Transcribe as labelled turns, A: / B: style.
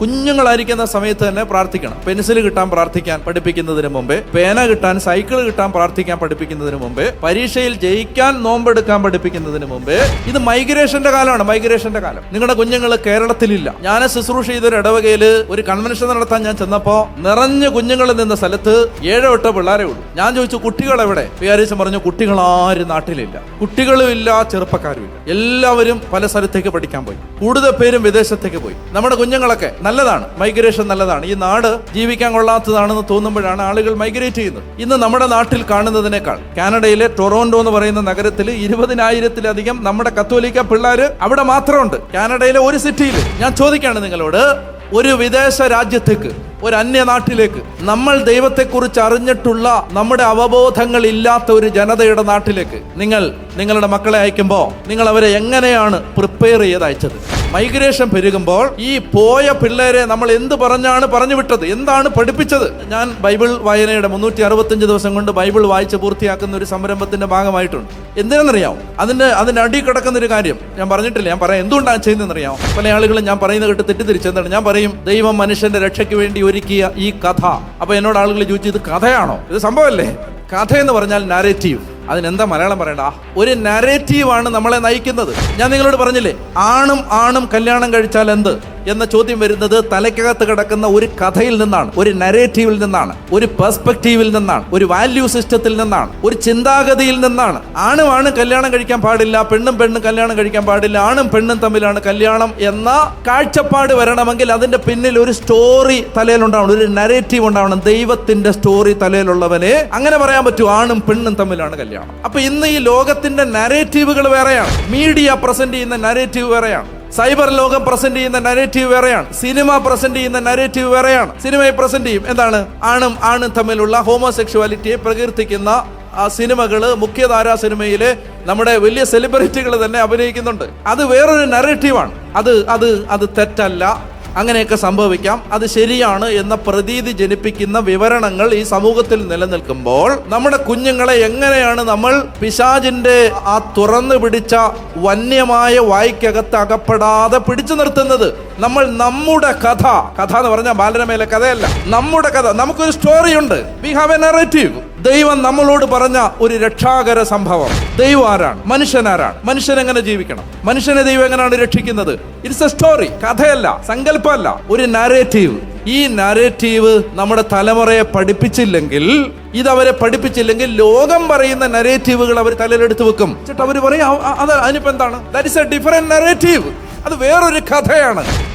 A: കുഞ്ഞുങ്ങളായിരിക്കുന്ന സമയത്ത് തന്നെ പ്രാർത്ഥിക്കണം. പെൻസിൽ കിട്ടാൻ പ്രാർത്ഥിക്കാൻ പഠിപ്പിക്കുന്നതിന് മുമ്പേ പേന കിട്ടാൻ സൈക്കിൾ കിട്ടാൻ പ്രാർത്ഥിക്കാൻ പഠിപ്പിക്കുന്നതിന് മുമ്പേ പരീക്ഷയിൽ ജയിക്കാൻ നോമ്പെടുക്കാൻ പഠിപ്പിക്കുന്നതിന് മുമ്പേ ഇത് മൈഗ്രേഷന്റെ കാലമാണ് മൈഗ്രേഷന്റെ കാലം. നിങ്ങളുടെ കുഞ്ഞുങ്ങൾ കേരളത്തിലില്ല. ഞാൻ ശുശ്രൂഷ ചെയ്തൊരു ഇടവകയിൽ ഒരു കൺവെൻഷൻ നടത്താൻ ഞാൻ ചെന്നപ്പോ നിറഞ്ഞ കുഞ്ഞുങ്ങൾ നിന്ന സ്ഥലത്ത് ഏഴോ എട്ടോ പിള്ളേരെ ഉള്ളൂ. ഞാൻ ചോദിച്ചു കുട്ടികൾ എവിടെ വികാരിച്ചൻ പറഞ്ഞു കുട്ടികൾ ആരും നാട്ടിലില്ല. കുട്ടികളും ഇല്ല ചെറുപ്പക്കാരും ഇല്ല. എല്ലാവരും പല സ്ഥലത്തേക്ക് പഠിക്കാൻ പോയി. കൂടുതൽ പേരും വിദേശത്തേക്ക് പോയി. നമ്മുടെ കുഞ്ഞുങ്ങളൊക്കെ നല്ലതാണ്. മൈഗ്രേഷൻ നല്ലതാണ്. ഈ നാട് ജീവിക്കാൻ കൊള്ളാത്തതാണെന്ന് തോന്നുമ്പോഴാണ് ആളുകൾ മൈഗ്രേറ്റ് ചെയ്യുന്നത്. ഇന്ന് നമ്മുടെ നാട്ടിൽ കാണുന്നതിനേക്കാൾ കാനഡയിലെ ടൊറോണ്ടോ എന്ന് പറയുന്ന നഗരത്തിൽ ഇരുപതിനായിരത്തിലധികം നമ്മുടെ കത്തോലിക്ക പിള്ളേർ അവിടെ മാത്രമുണ്ട്. കാനഡയിലെ ഒരു സിറ്റിയിൽ ഞാൻ ചോദിക്കാണ് നിങ്ങളോട് ഒരു വിദേശ രാജ്യത്തേക്ക് ഒരു അന്യ നാട്ടിലേക്ക് നമ്മൾ ദൈവത്തെക്കുറിച്ച് അറിഞ്ഞിട്ടുള്ള നമ്മുടെ അവബോധങ്ങൾ ഇല്ലാത്ത ഒരു ജനതയുടെ നാട്ടിലേക്ക് നിങ്ങൾ നിങ്ങളുടെ മക്കളെ അയക്കുമ്പോൾ നിങ്ങൾ അവരെ എങ്ങനെയാണ് പ്രിപ്പയർ ചെയ്ത് അയച്ചത്? മൈഗ്രേഷൻ പെരുകുമ്പോൾ ഈ പോയ പിള്ളേരെ നമ്മൾ എന്ത് പറഞ്ഞാണ് പറഞ്ഞു വിട്ടത്? എന്താണ് പഠിപ്പിച്ചത്? ഞാൻ ബൈബിൾ വായനയുടെ മുന്നൂറ്റി അറുപത്തഞ്ച് ദിവസം കൊണ്ട് ബൈബിൾ വായിച്ച് പൂർത്തിയാക്കുന്ന ഒരു സംരംഭത്തിന്റെ ഭാഗമായിട്ടുണ്ട്. എന്തിനാണെന്നറിയാമോ? അതിന്റെ അതിന്റെ അടി കിടക്കുന്ന ഒരു കാര്യം. ഞാൻ പറഞ്ഞിട്ടില്ല? ഞാൻ പറയാം. എന്തുകൊണ്ടാണ് ചെയ്യുന്നതെന്നറിയാമോ? പല ആളുകളും ഞാൻ പറയുന്ന കേട്ട് തെറ്റിദ്ധരിച്ചെന്താണ് ഞാൻ പറയും ദൈവം മനുഷ്യന്റെ രക്ഷയ്ക്ക് വേണ്ടി ഒരുക്കിയ ഈ കഥ. അപ്പൊ എന്നോട് ആളുകൾ ചോദിച്ചു ഇത് കഥയാണോ? ഇത് സംഭവമല്ലേ? കഥ എന്ന് പറഞ്ഞാൽ നാരേറ്റീവ് അതിനെന്താ മലയാളം പറയണ്ട? ഒരു നരേറ്റീവാണ് നമ്മളെ നയിക്കുന്നത്. ഞാൻ നിങ്ങളോട് പറഞ്ഞില്ലേ ആണും ആണും കല്യാണം കഴിച്ചാൽ എന്ത്? എന്ന ചോദ്യം വരുന്നത് തലയ്ക്കകത്ത് കിടക്കുന്ന ഒരു കഥയിൽ നിന്നാണ് ഒരു നരേറ്റീവിൽ നിന്നാണ് ഒരു പെർസ്പെക്റ്റീവിൽ നിന്നാണ് ഒരു വാല്യൂ സിസ്റ്റത്തിൽ നിന്നാണ് ഒരു ചിന്താഗതിയിൽ നിന്നാണ്. ആണും ആണ് കല്യാണം കഴിക്കാൻ പാടില്ല പെണ്ണും പെണ്ണും കല്യാണം കഴിക്കാൻ പാടില്ല ആണും പെണ്ണും തമ്മിലാണ് കല്യാണം എന്ന കാഴ്ചപ്പാട് വരണമെങ്കിൽ അതിന്റെ പിന്നിൽ ഒരു സ്റ്റോറി തലയിലുണ്ടാവണം ഒരു നരേറ്റീവ് ഉണ്ടാവണം. ദൈവത്തിന്റെ സ്റ്റോറി തലയിലുള്ളവനെ അങ്ങനെ പറയാൻ പറ്റൂ ആണും പെണ്ണും തമ്മിലാണ് കല്യാണം. അപ്പൊ ഇന്ന് ഈ ലോകത്തിന്റെ നരേറ്റീവുകൾ വേറെയാണ് മീഡിയ പ്രസന്റ് ചെയ്യുന്ന നരേറ്റീവ് വേറെയാണ്. സൈബർ ലോകം പ്രസന്റ് ചെയ്യുന്ന നരേറ്റീവ് വേറെയാണ്. സിനിമ പ്രസന്റ് ചെയ്യുന്ന നരേറ്റീവ് വേറെയാണ്. സിനിമയെ പ്രസന്റ് ചെയ്യും. എന്താണ്? ആണും ആണും തമ്മിലുള്ള ഹോമോസെക്ഷുവാലിറ്റിയെ പ്രകീർത്തിക്കുന്ന ആ സിനിമകൾ മുഖ്യധാരാ സിനിമയിലെ നമ്മുടെ വലിയ സെലിബ്രിറ്റികൾ തന്നെ അഭിനയിക്കുന്നുണ്ട്. അത് വേറൊരു നരേറ്റീവാണ് അത് അത് അത് തെറ്റല്ല. അങ്ങനെയൊക്കെ സംഭവിക്കാം. അത് ശരിയാണ് എന്ന പ്രതീതി ജനിപ്പിക്കുന്ന വിവരണങ്ങൾ ഈ സമൂഹത്തിൽ നിലനിൽക്കുമ്പോൾ നമ്മുടെ കുഞ്ഞുങ്ങളെ എങ്ങനെയാണ് നമ്മൾ പിശാജിന്റെ ആ തുറന്നു പിടിച്ച വന്യമായ വായിക്കകത്ത് അകപ്പെടാതെ പിടിച്ചു നിർത്തുന്നത്? നമ്മൾ നമ്മുടെ കഥ കഥ എന്ന് പറഞ്ഞാൽ ബാലരമയിലെ കഥയല്ല. നമ്മുടെ കഥ നമുക്കൊരു സ്റ്റോറി ഉണ്ട്. വി ഹാവ് എ നറേറ്റീവ് ദൈവം നമ്മളോട് പറഞ്ഞ ഒരു രക്ഷാകര സംഭവം. ദൈവം ആരാണ്? മനുഷ്യൻ ആരാണ്? മനുഷ്യൻ എങ്ങനെ ജീവിക്കണം? മനുഷ്യനെ ദൈവം എങ്ങനെയാണ് രക്ഷിക്കുന്നത്? ഇറ്റ്സ് എ സ്റ്റോറി കഥയല്ല സങ്കല്പമല്ല ഒരു നാരേറ്റീവ് ഈ നാരേറ്റീവ് നമ്മുടെ തലമുറയെ പഠിപ്പിച്ചില്ലെങ്കിൽ ഇത് അവരെ പഠിപ്പിച്ചില്ലെങ്കിൽ ലോകം പറയുന്ന നരേറ്റീവുകൾ അവർ തലയിലെടുത്ത് വെക്കും. ചേട്ടാ അവർ പറയും "ആ, ആ, അത് അതിനിപ്പോ എന്താണ്? That is a different narrative അത് വേറൊരു കഥയാണ്.